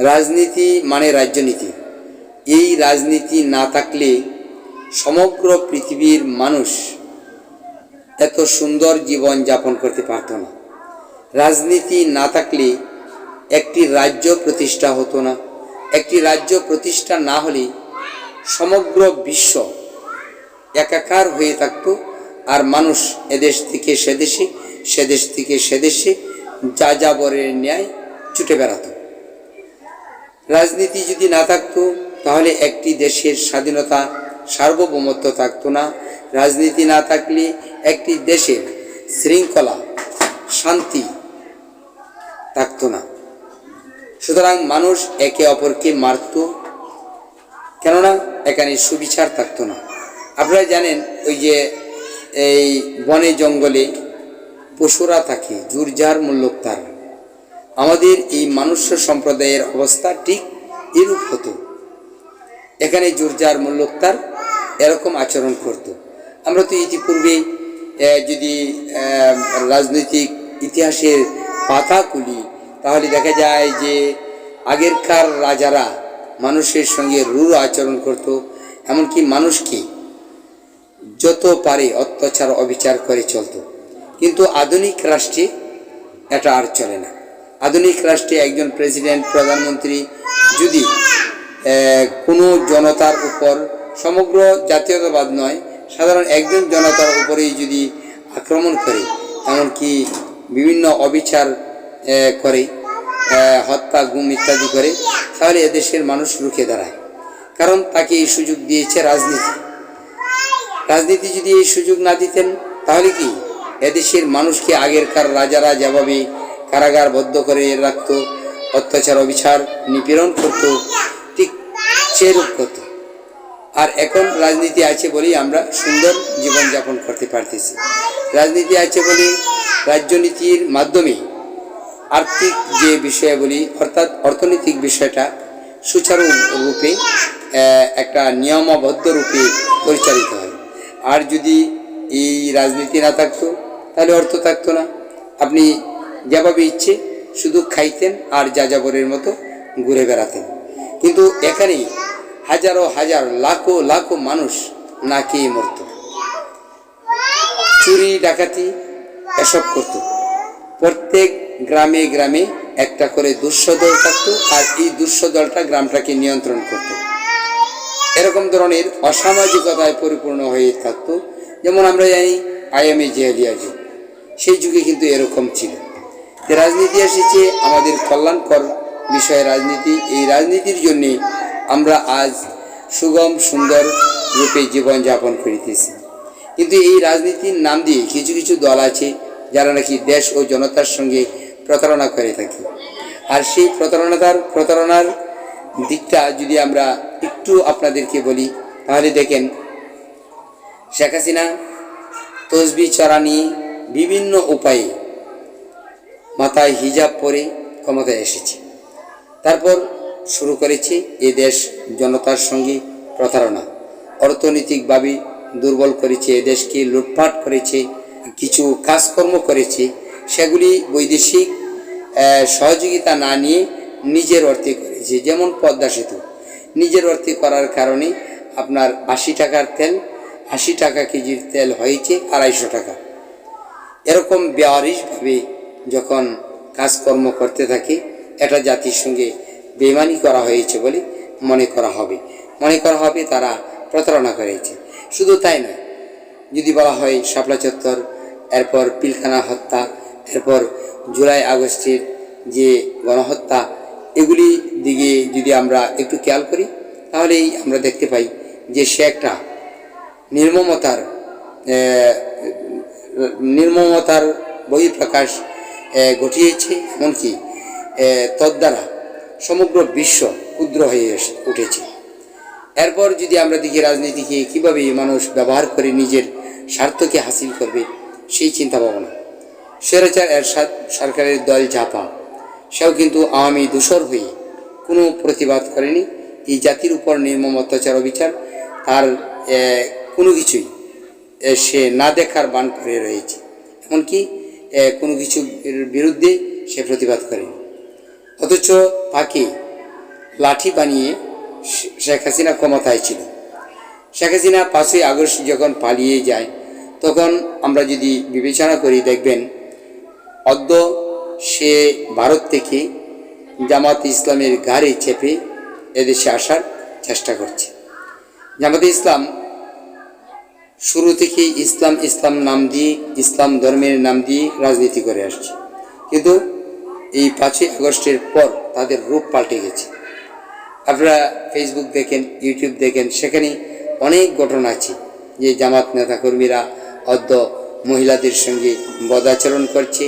রাজনীতি মানে রাজ্যনীতি। এই রাজনীতি না থাকলে সমগ্র পৃথিবীর মানুষ এত সুন্দর জীবন যাপন করতে পারত না। রাজনীতি না থাকলে একটি রাজ্য প্রতিষ্ঠা হতো না। একটি রাজ্য প্রতিষ্ঠা না হলে সমগ্র বিশ্ব একাকার হয়ে থাকতো আর মানুষ এদেশ থেকে সেদেশে, সেদেশ থেকে সেদেশে যা যাবরের ন্যায় ছুটে বেড়াতো। রাজনীতি যদি না থাকতো, তাহলে একটি দেশের স্বাধীনতা সার্বভৌমত্ব থাকতো না। রাজনীতি না থাকলে একটি দেশের শৃঙ্খলা, শান্তি থাকতো না। সুতরাং মানুষ একে অপরকে মারত, কেননা এখানে সুবিচার থাকতো না। আপনারা জানেন, ওই যে এই বনে জঙ্গলে পশুরা থাকে জুরজার মূল্যক আমাদের এই মনুষ্য সম্প্রদায়ের অবস্থা ঠিক এরূপ হতো। এখানে জুরজার মূল্যকতার এরকম আচরণ করত। আমরা তো ইতিপূর্বে যদি রাজনৈতিক ইতিহাসের পাতা খুলি, তাহলে দেখা যায় যে আগেরকার রাজারা মানুষের সঙ্গে রূঢ় আচরণ করত, এমনকি মানুষকে যত পারে অত্যাচার, অবিচার করে চলতো। কিন্তু আধুনিক রাষ্ট্রে এটা আর চলে না। আধুনিক রাষ্ট্রে একজন প্রেসিডেন্ট, প্রধানমন্ত্রী যদি কোনো জনতার উপর সমগ্র জাতীয়তাবাদ নয়, সাধারণ একজন জনতার উপরেই যদি আক্রমণ করে, এমনকি বিভিন্ন অবিচার করে হত্যা, গুম ইত্যাদি করে, তাহলে এদেশের মানুষ রুখে দাঁড়ায়। কারণ তাকে এই সুযোগ দিয়েছে রাজনীতি। রাজনীতি যদি এই সুযোগ না দিতেন, তাহলে কি এদেশের মানুষকে আগেরকার রাজারা যেভাবে কারাগারবদ্ধ করে রাখত, অত্যাচার, অবিচার, নিপীড়ন করত, ঠিক সেরূপ করত। আর এখন রাজনীতি আছে বলেই আমরা সুন্দর জীবনযাপন করতে পারতেছি। রাজনীতি আছে বলে রাজ্যনীতির মাধ্যমে আর্থিক যে বিষয়াবলী, অর্থাৎ অর্থনৈতিক বিষয়টা সুচারু রূপে একটা নিয়মাবদ্ধ রূপে পরিচালিত হয়। আর যদি এই রাজনীতি না থাকতো, তাহলে অর্থ থাকতো না। আপনি যেভাবে ইচ্ছে, শুধু খাইতেন আর যাযাবরের মতো ঘুরে বেড়াতেন। কিন্তু এখানে হাজারো হাজার, লাখো লাখো মানুষ না খেয়ে মরত। চুরি, ডাকাতি এসব করত। প্রত্যেক গ্রামে গ্রামে একটা করে দুঃস্ব দল থাকতো আর এই দুঃস্ব দলটা গ্রামটাকে নিয়ন্ত্রণ করত। এরকম ধরনের অসামাজিকতায় পরিপূর্ণ হয়ে থাকতো, যেমন আমরা জানি, আইএমএ জেহেলিয়া যুগ। সেই যুগে কিন্তু এরকম ছিল। রাজনীতি এসেছে, আমাদের কল্যাণকর বিষয়ে রাজনীতি। এই রাজনীতির জন্যে আমরা আজ সুগম, সুন্দর রূপে জীবনযাপন করিতেছি। কিন্তু এই রাজনীতির নাম দিয়ে কিছু কিছু দল আছে, যারা নাকি দেশ ও জনতার সঙ্গে প্রতারণা করে থাকে। আর সেই প্রতারণাতার প্রতারণার দিকটা যদি আমরা একটু আপনাদেরকে বলি, তাহলে দেখেন, শেখ হাসিনা, তসবি চড়া নিয়ে বিভিন্ন উপায়ে মাথায় হিজাব পরে ক্ষমতায় এসেছে। তারপর শুরু করেছে এ দেশ জনতার সঙ্গে প্রতারণা। অর্থনৈতিকভাবে দুর্বল করেছে, এ দেশকে লুটপাট করেছে, কিছু কাজকর্ম করেছে, সেগুলি বৈদেশিক সহযোগিতা না নিয়ে নিজের অর্থে করেছে। যেমন পদ্মা সেতু। নিজের অর্থে করার কারণে আপনার আশি টাকার তেল, আশি টাকা কেজির তেল হয়েছে আড়াইশো টাকা। এরকম বেয়ারিশভাবে যখন কাজকর্ম করতে থাকে, এটা জাতির সঙ্গে বেমানি করা হয়েছে বলে মনে করা হবে। মনে করা হবে তারা প্রতারণা করেছে। শুধু তাই নয়, যদি বলা হয় শাপলা চত্বর, এরপর পিলখানা হত্যা, এরপর জুলাই আগস্টের যে গণহত্যা, এগুলি দিকে যদি আমরা একটু খেয়াল করি, তাহলেই আমরা দেখতে পাই যে সে একটা নির্মমতার নির্মমতার বহিঃপ্রকাশ ঘটিয়েছে, এমনকি তদ্বারা সমগ্র বিশ্ব ক্ষুদ্র হয়ে উঠেছে। এরপর যদি আমরা দেখি রাজনীতিকে কীভাবে মানুষ ব্যবহার করে নিজের স্বার্থকে হাসিল করবে, সেই চিন্তা ভাবনা স্বৈরাচার এরশাদ সরকারের দল জাপা, সেও কিন্তু আওয়ামী দূষর হয়ে কোনো প্রতিবাদ করেনি। এই জাতির উপর নির্মম অত্যাচার, অবিচার, তার কোনো কিছুই সে না দেখার বান করে রয়েছে। এমনকি কোনো কিছুর বিরুদ্ধে সে প্রতিবাদ করেনি অথচ তাকে লাঠি বানিয়ে শেখ হাসিনা ক্ষমতায় ছিল। শেখ হাসিনা পাঁচই আগস্ট যখন পালিয়ে যায়, তখন আমরা যদি বিবেচনা করি, দেখবেন অদ্য সে ভারত থেকে জামাত ইসলামের ঘাড়ে চেপে এদেশে আসার চেষ্টা করছে। জামাতে ইসলাম শুরু থেকেই ইসলাম ইসলাম নাম দিয়ে, ইসলাম ধর্মের নাম দিয়ে রাজনীতি করে আসছে। কিন্তু এই পাঁচই আগস্টের পর তাদের রূপ পাল্টে গেছে। আপনারা ফেসবুক দেখেন ইউটিউব দেখেন, সেখানে অনেক ঘটনা আছে যে জামাত নেতাকর্মীরা অদ্য মহিলাদের সঙ্গে বদাচরণ করছে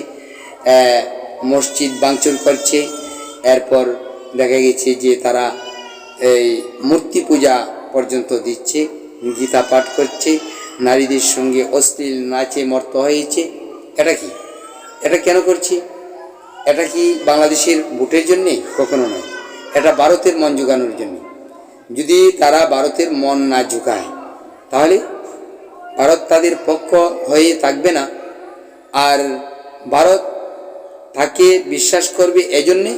মসজিদ ভাঙচুর করছে, এরপর দেখা গেছে যে তারা এই মূর্তি পূজা পর্যন্ত দিচ্ছে, গীতা পাঠ করছে নারীদের সঙ্গে অশ্লীল নাচে মর্ত হয়েছে। এটা কি? এটা কেন করছি? এটা কি বাংলাদেশের ভোটের জন্যে? কখনো নয়। এটা ভারতের মন জোগানোর জন্য। যদি তারা ভারতের মন না ঝুঁকায় তাহলে ভারত তাদের পক্ষ হয়ে থাকবে না। আর ভারত তাকে বিশ্বাস করবে এজন্যে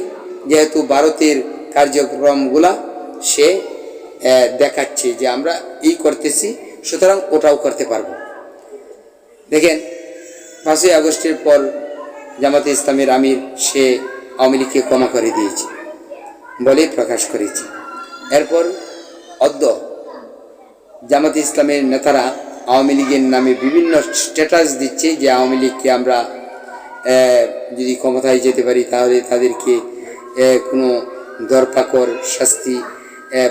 যেহেতু ভারতের কার্যক্রমগুলা সে দেখাচ্ছে যে আমরা এই করতেছি। সুতরাং ওটাও করতে পারব। দেখেন, পাঁচই আগস্টের পর জামাতে ইসলামের আমির, সে আওয়ামী লীগকে ক্ষমা করে দিয়েছে, বলে প্রকাশ করেছে। এরপর অদ্য জামাতে ইসলামের নেতারা আওয়ামী লীগের নামে বিভিন্ন স্ট্যাটাস দিচ্ছে যে আওয়ামী লীগকে আমরা যদি ক্ষমতায় যেতে পারি, তাহলে তাদেরকে কোনো দরপাকড় শাস্তি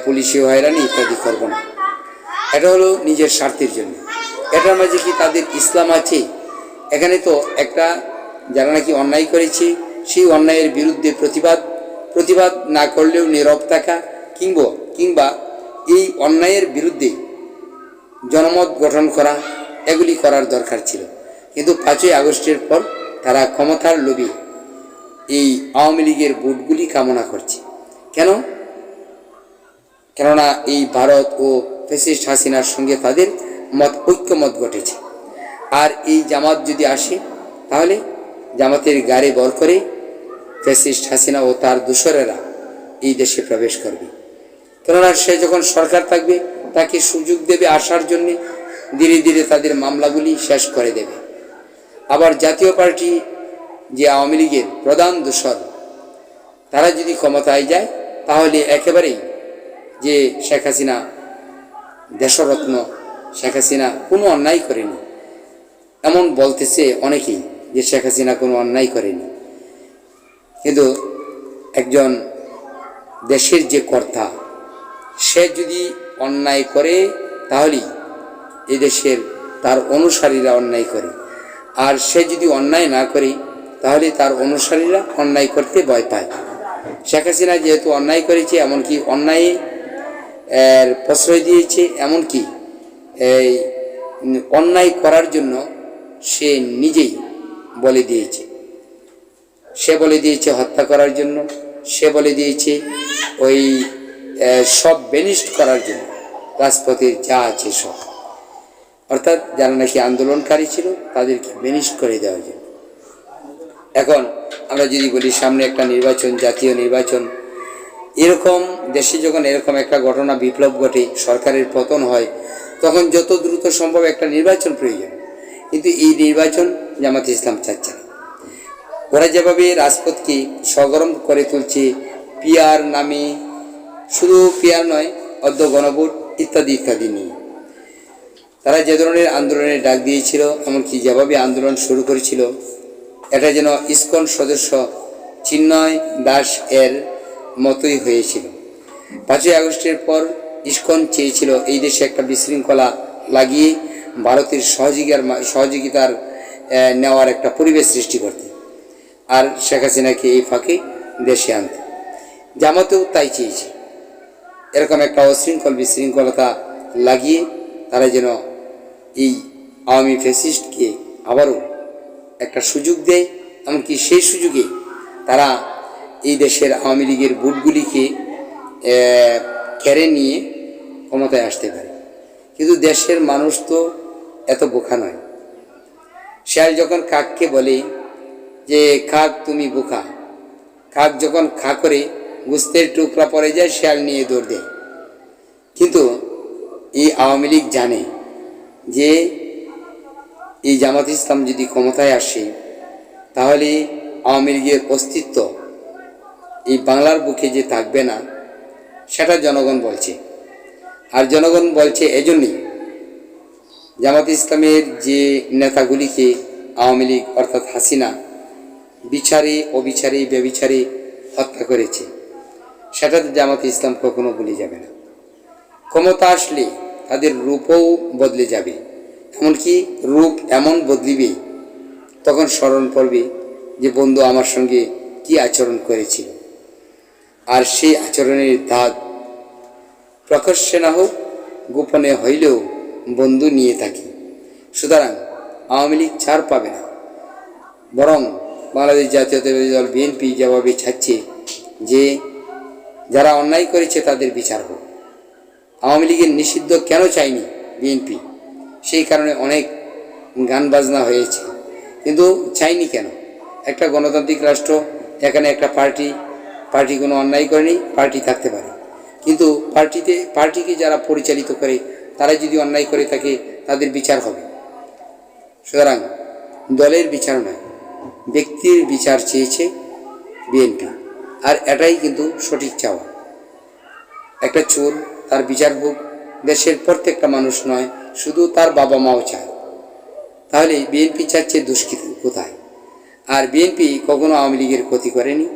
পুলিশে হয়রানি ইত্যাদি করব না। এটা হলো নিজের স্বার্থের জন্য। এটার মাঝে কি তাদের ইসলাম আছে? এখানে তো একটা যারা নাকি অন্যায় করেছে, সেই অন্যায়ের বিরুদ্ধে প্রতিবাদ প্রতিবাদ না করলেও নীরব থাকা কিংবা কিংবা এই অন্যায়ের বিরুদ্ধে জনমত গঠন করা, এগুলি করার দরকার ছিল। কিন্তু পাঁচই আগস্টের পর তারা ক্ষমতার লোভে এই আওয়ামী লীগের ভোটগুলি কামনা করছে। কেন? কেননা এই ভারত ও ফেসিস্ট হাসিনার সঙ্গে তাদের মত, ঐক্যমত ঘটেছে। আর এই জামাত যদি আসে, তাহলে জামাতের গাড়ি বর করে ফেসিস্ট হাসিনা ও তার দূষরেরা এই দেশে প্রবেশ করবে। কেননা সে যখন সরকার থাকবে, তাকে সুযোগ দেবে আসার জন্য, ধীরে ধীরে তাদের মামলাগুলি শেষ করে দেবে। আবার জাতীয় পার্টি যে আওয়ামী লীগের প্রধান দূষর তারা যদি ক্ষমতায় যায়, তাহলে একেবারেই যে শেখ হাসিনা দেশরত্ন শেখ হাসিনা কোনো অন্যায় করেনি। এমন বলতেছে অনেকেই যে শেখ হাসিনা কোনো অন্যায় করেনি। কিন্তু একজন দেশের যে কর্তা, সে যদি অন্যায় করে, তাহলেই এই দেশের তার অনুসারীরা অন্যায় করে। আর সে যদি অন্যায় না করে, তাহলে তার অনুসারীরা অন্যায় করতে ভয় পায়। শেখ হাসিনা যেহেতু অন্যায় করেছে, এমনকি অন্যায়ে প্রশ্রয় দিয়েছে এমনকি এই অন্যায় করার জন্য সে নিজেই বলে দিয়েছে। সে বলে দিয়েছে হত্যা করার জন্য, সে বলে দিয়েছে ওই সব বেনিস্ট করার জন্য রাজপথের যা আছে সব। অর্থাৎ যারা নাকি আন্দোলনকারী ছিল, তাদেরকে বেনিস্ট করে দেওয়ার জন্য এখন আমরা যদি বলি সামনে একটা নির্বাচন, জাতীয় নির্বাচন এরকম, দেশে যখন এরকম একটা ঘটনা, বিপ্লব ঘটে, সরকারের পতন হয়, তখন যত দ্রুত সম্ভব একটা নির্বাচন প্রয়োজন। কিন্তু এই নির্বাচন জামাত ইসলাম চাচ্ছে না। ওরা যেভাবে রাজপথকে সগরম করে তুলছে পিয়ার নামে, শুধু পিয়ার নয়, অর্ধ গণভোট ইত্যাদি ইত্যাদি নিয়ে। তারা যে ধরনের আন্দোলনের ডাক দিয়েছিল, এমনকি যেভাবে আন্দোলন শুরু করেছিল, এটা যেন ইসকন সদস্য চিন্ময় দাস এর মতোই হয়েছিল। পাঁচই আগস্টের পর ইস্কন চেয়েছিল এই দেশে একটা বিশৃঙ্খলা লাগিয়ে ভারতের সহযোগিতার সহযোগিতার নেওয়ার একটা পরিবেশ সৃষ্টি করতে। আর শেখ হাসিনাকে এই ফাঁকে দেশে আনতে। জামাতেও তাই চেয়েছে। এরকম একটা অশৃঙ্খল বিশৃঙ্খলতা লাগিয়ে তারা যেন এই আওয়ামী ফেসিস্টকে আবারও একটা সুযোগ দেয়, এমনকি সেই সুযোগে তারা এই দেশের আওয়ামী লীগের আহ, কেড়ে নিয়ে ক্ষমতায় আসতে পারে। কিন্তু দেশের মানুষ তো এত বোকা নয়। শেয়াল যখন কাককে বলে যে কাক তুমি বোকা। কাক যখন খা করে গুস্তের টুকরা পড়ে যায় শেয়াল নিয়ে দৌড় দেয়। কিন্তু এই আওয়ামী লীগ জানে যে এই জামাত ইসলাম যদি ক্ষমতায় আসে তাহলে আওয়ামী লীগের অস্তিত্ব এই বাংলার বুকে যে থাকবে না, সেটা জনগণ বলছে। আর জনগণ বলছে এজন্যই জামাত ইসলামের যে নেতাগুলিকে আওয়ামী লীগ অর্থাৎ হাসিনা বিচারে, অবিচারে, ব্যবিচারে হত্যা করেছে সেটাতে জামাত ইসলাম কখনো ভুলে যাবে না। ক্ষমতা আসলে তাদের রূপও বদলে যাবে, এমনকি রূপ এমন বদলিবে, তখন স্মরণ পড়বে যে বন্ধু আমার সঙ্গে কি আচরণ করেছিল। আর সেই আচরণের দাগ প্রকাশ্যে না হোক গোপনে হইলেও বন্ধু নিয়ে থাকি। সুতরাং আওয়ামী লীগ ছাড় পাবে না। বরং বাংলাদেশ জাতীয়তাবাদী দল বিএনপি যেভাবে ছাড়ছে যে যারা অন্যায় করেছে তাদের বিচার হোক। আওয়ামী লীগের নিষিদ্ধ কেন চায়নি বিএনপি সেই কারণে অনেক গান বাজনা হয়েছে। কিন্তু চাইনি কেন? একটা গণতান্ত্রিক রাষ্ট্র, এখানে একটা পার্টি পার্টি কোনো অন্যায় করেনি, পার্টি থাকতে পারে। কিন্তু পার্টিতে, পার্টিকে যারা পরিচালিত করে, তারা যদি অন্যায় করে থাকে, তাদের বিচার হবে। সুতরাং দলের বিচার নয়, ব্যক্তির বিচার চেয়েছে বিএনপি। আর এটাই কিন্তু সঠিক চাওয়া। একটা চোর, তার বিচার হোক, দেশের প্রত্যেকটা মানুষ নয়, শুধু তার বাবা মাও চায়। তাহলে বিএনপি চাচ্ছে দুষ্কৃতি কোথায়? আর বিএনপি কখনো আওয়ামী লীগের ক্ষতি করেনি।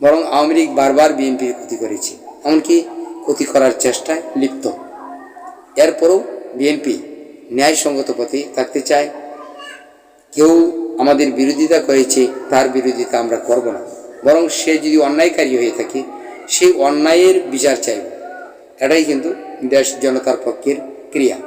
বরং আওয়ামী লীগ বারবার বিএনপির ক্ষতি করেছে, এমনকি ক্ষতি করার চেষ্টায় লিপ্ত। এরপরও বিএনপি ন্যায়সঙ্গত পথে থাকতে চায়। কেউ আমাদের বিরোধিতা করেছে, তার বিরোধিতা আমরা করব না। বরং সে যদি অন্যায়কারী হয়ে থাকে, সেই অন্যায়ের বিচার চাইব। এটাই কিন্তু দেশ জনতার পক্ষের ক্রিয়া।